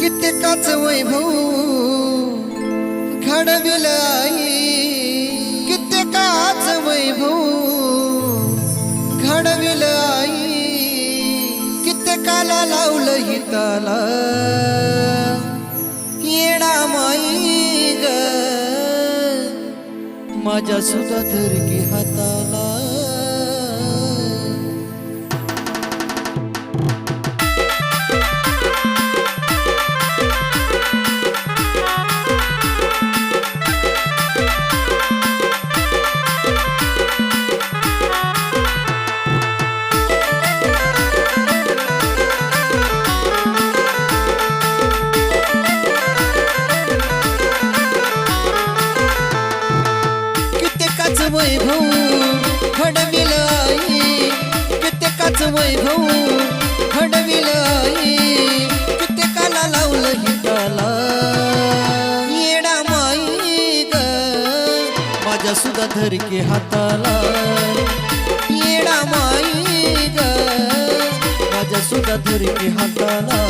कित्येकाच वैभव घडविल आई कित्येकाच वैभव घडविल आई कित्येकाला लावलं हिताला. येणा माई ग. माझ्या सुद्धा धरकी हाताला. वैभव घडविल आई. कित्येकाला लावलं हिताला. येडा माई ग माझ्या सुद्धा धरके हाताला. येडा माई ग माझ्या सुद्धा धरके हाताला.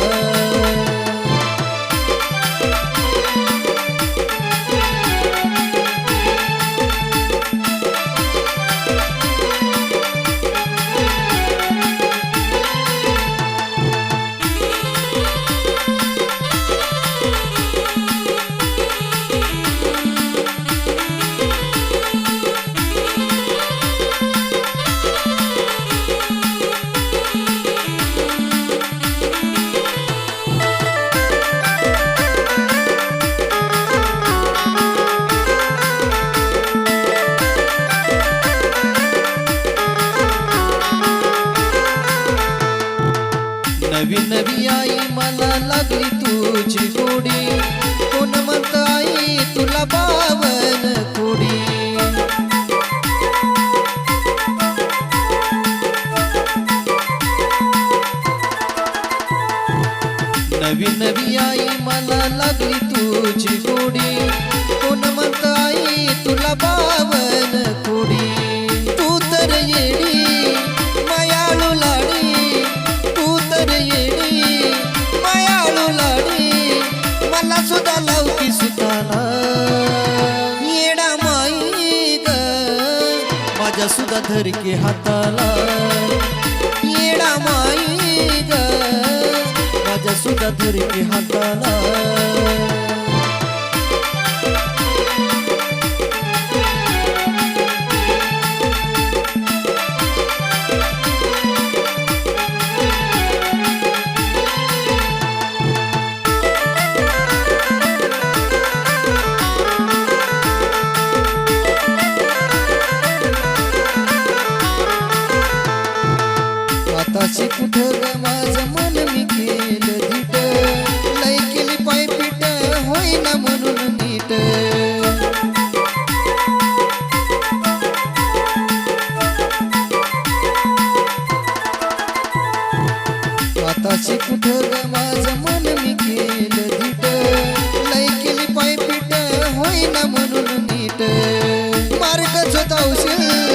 नवी नवी आई मला लागली तुझी गोडी कोण म्हणत आई तुला पावन कोडी. नवी नवी आई मला लागली तुझी गोडी माझ्या सुद्धा धरके हाताला. येडा माई ग माझ्या सुद्धा धरके हाताला. आताशी कुठं ग? माझं मन मी केलं धीट. लय केली पायपीट होईना म्हणून नीट. आताशी कुठं ग? माझं मन मी केलं धीट. लय केली पायपीट होईना म्हणून नीट. मार्ग जोतावशील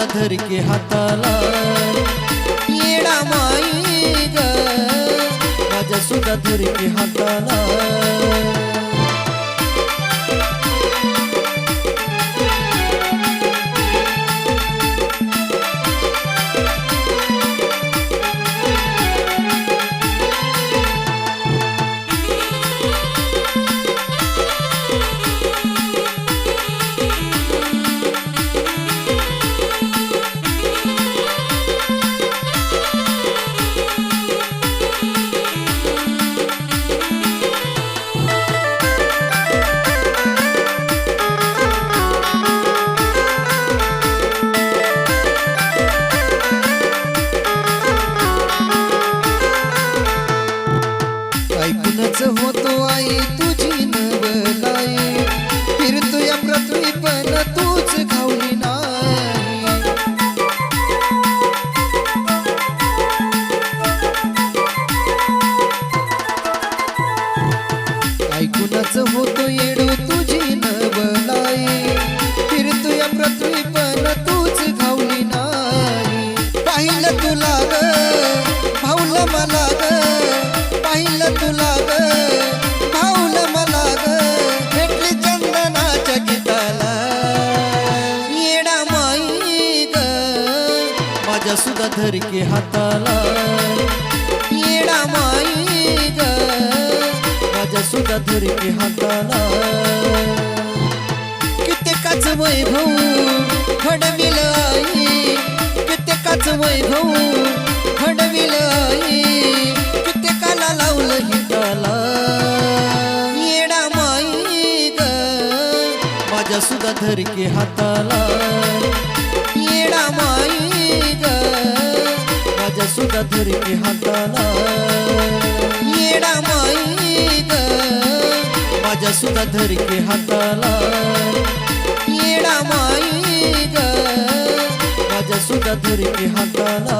माझ्या धरके हाताला. येडा माई ग माझ्या सुद्धा धरके हाताला. मला ग पाहिलं तुला ग भावलं मला ग भेटली चंदनाच्या गीताला. येडा माई ग माझ्या सुद्धा धरके हाताला. येडा माई ग माझ्या सुद्धा धरके हाताला. कित्येकाच वैभव घडविल वैभव घडविल कित्येकाला लावलं हिताला. येडा माई ग माझ्या सुद्धा धरके हाताला. येडा माई ग माझ्या सुद्धा धरके हाताला. येडा माई ग माझ्या सुद्धा धरके हाताला. येडा माई सुद्धा धरके हाताला